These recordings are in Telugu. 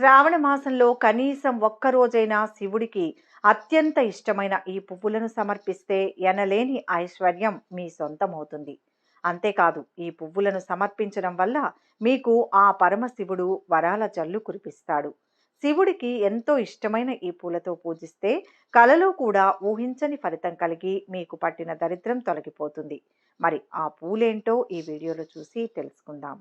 శ్రావణ మాసంలో కనీసం ఒక్క రోజైనా శివుడికి అత్యంత ఇష్టమైన ఈ పువ్వులను సమర్పిస్తే ఎనలేని ఐశ్వర్యం మీ సొంతమవుతుంది. అంతేకాదు ఈ పువ్వులను సమర్పించడం వల్ల మీకు ఆ పరమశివుడు వరాల జల్లు కురిపిస్తాడు. శివుడికి ఎంతో ఇష్టమైన ఈ పూలతో పూజిస్తే కలలో కూడా ఊహించని ఫలితం కలిగి మీకు పట్టిన దరిద్రం తొలగిపోతుంది. మరి ఆ పూలేంటో ఈ వీడియోలో చూసి తెలుసుకుందాం.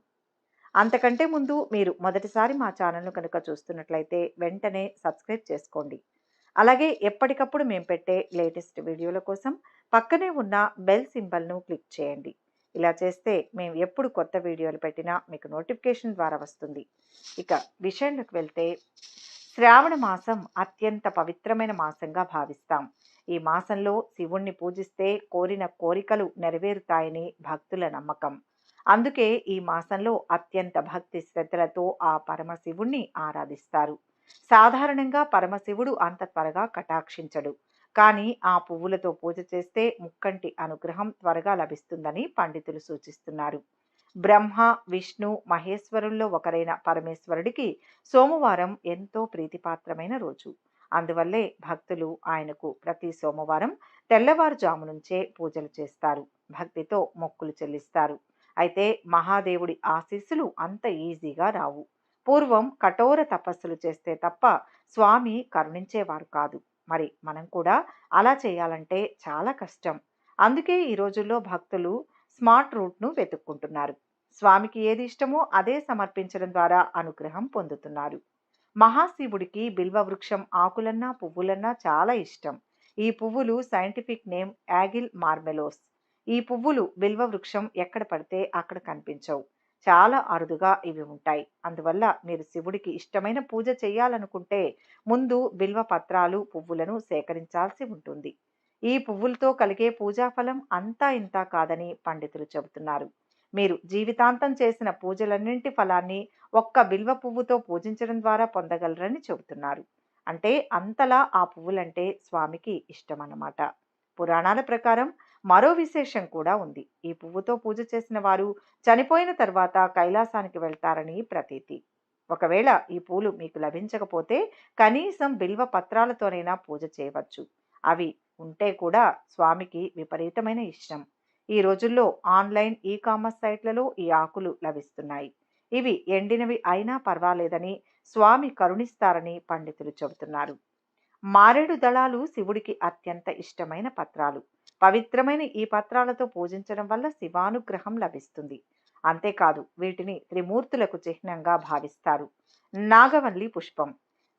అంతకంటే ముందు మీరు మొదటిసారి మా ఛానల్ను కనుక చూస్తున్నట్లయితే వెంటనే సబ్స్క్రైబ్ చేసుకోండి. అలాగే ఎప్పటికప్పుడు మేము పెట్టే లేటెస్ట్ వీడియోల కోసం పక్కనే ఉన్న బెల్ సింబల్ను క్లిక్ చేయండి. ఇలా చేస్తే మేము ఎప్పుడు కొత్త వీడియోలు పెట్టినా మీకు నోటిఫికేషన్ ద్వారా వస్తుంది. ఇక విషయంలోకి వెళ్తే శ్రావణ మాసం అత్యంత పవిత్రమైన మాసంగా భావిస్తాం. ఈ మాసంలో శివుణ్ణి పూజిస్తే కోరిన కోరికలు నెరవేరుతాయని భక్తుల నమ్మకం. అందుకే ఈ మాసంలో అత్యంత భక్తి శ్రద్ధలతో ఆ పరమశివుణ్ణి ఆరాధిస్తారు. సాధారణంగా పరమశివుడు అంత త్వరగా కటాక్షించడు. కానీ ఆ పువ్వులతో పూజ చేస్తే ముక్కంటి అనుగ్రహం త్వరగా లభిస్తుందని పండితులు సూచిస్తున్నారు. బ్రహ్మ విష్ణు మహేశ్వరుల్లో ఒకరైన పరమేశ్వరుడికి సోమవారం ఎంతో ప్రీతిపాత్రమైన రోజు. అందువల్లే భక్తులు ఆయనకు ప్రతి సోమవారం తెల్లవారుజాము నుంచే పూజలు చేస్తారు. భక్తితో మొక్కులు చెల్లిస్తారు. అయితే మహాదేవుడి ఆశీస్సులు అంత ఈజీగా రావు. పూర్వం కఠోర తపస్సులు చేస్తే తప్ప స్వామి కరుణించేవారు కాదు. మరి మనం కూడా అలా చేయాలంటే చాలా కష్టం. అందుకే ఈ రోజుల్లో భక్తులు స్మార్ట్ రూట్ను వెతుక్కుంటున్నారు. స్వామికి ఏది ఇష్టమో అదే సమర్పించడం ద్వారా అనుగ్రహం పొందుతున్నారు. మహాశివుడికి బిల్వ వృక్షం ఆకులన్నా పువ్వులన్నా చాలా ఇష్టం. ఈ పువ్వులు సైంటిఫిక్ నేమ్ యాగిల్ మార్మెలోస్. ఈ పువ్వులు బిల్వ వృక్షం ఎక్కడ పడితే అక్కడ కనిపించవు. చాలా అరుదుగా ఇవి ఉంటాయి. అందువల్ల మీరు శివుడికి ఇష్టమైన పూజ చేయాలనుకుంటే ముందు బిల్వ పత్రాలు పువ్వులను సేకరించాల్సి ఉంటుంది. ఈ పువ్వులతో కలిగే పూజాఫలం అంతా ఇంత కాదని పండితులు చెబుతున్నారు. మీరు జీవితాంతం చేసిన పూజలన్నింటి ఫలాన్ని ఒక్క బిల్వ పువ్వుతో పూజించడం ద్వారా పొందగలరని చెబుతున్నారు. అంటే అంతలా ఆ పువ్వులంటే స్వామికి ఇష్టం అన్నమాట పురాణాల ప్రకారం మరో విశేషం కూడా ఉంది. ఈ పువ్వుతో పూజ చేసిన వారు చనిపోయిన తర్వాత కైలాసానికి వెళ్తారని ప్రతీతి. ఒకవేళ ఈ పూలు మీకు లభించకపోతే కనీసం బిల్వ పత్రాలతోనైనా పూజ చేయవచ్చు. అవి ఉంటే కూడా స్వామికి విపరీతమైన ఇష్టం. ఈ రోజుల్లో ఆన్లైన్ ఈ కామర్స్ సైట్లలో ఈ ఆకులు లభిస్తున్నాయి. ఇవి ఎండినవి అయినా పర్వాలేదని స్వామి కరుణిస్తారని పండితులు చెబుతున్నారు. మారేడు దళాలు శివుడికి అత్యంత ఇష్టమైన పత్రాలు. పవిత్రమైన ఈ పత్రాలతో పూజించడం వల్ల శివానుగ్రహం లభిస్తుంది. అంతేకాదు వీటిని త్రిమూర్తులకు చిహ్నంగా భావిస్తారు. నాగవల్లి పుష్పం.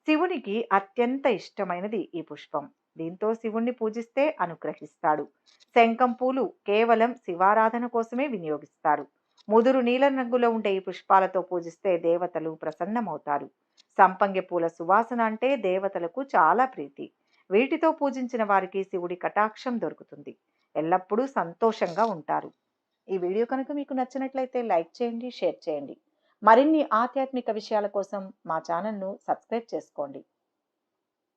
శివునికి అత్యంత ఇష్టమైనది ఈ పుష్పం. దీంతో శివుణ్ణి పూజిస్తే అనుగ్రహిస్తాడు. శంఖం పూలు కేవలం శివారాధన కోసమే వినియోగిస్తారు. ముదురు నీలం రంగులో ఉండే ఈ పుష్పాలతో పూజిస్తే దేవతలు ప్రసన్నమవుతారు. సంపంగి పూల సువాసన అంటే దేవతలకు చాలా ప్రీతి. వీటితో పూజించిన వారికి శివుడి కటాక్షం దొరుకుతుంది. ఎల్లప్పుడూ సంతోషంగా ఉంటారు. ఈ వీడియో కనుక మీకు నచ్చినట్లయితే లైక్ చేయండి షేర్ చేయండి. మరిన్ని ఆధ్యాత్మిక విషయాల కోసం మా ఛానల్ను సబ్స్క్రైబ్ చేసుకోండి.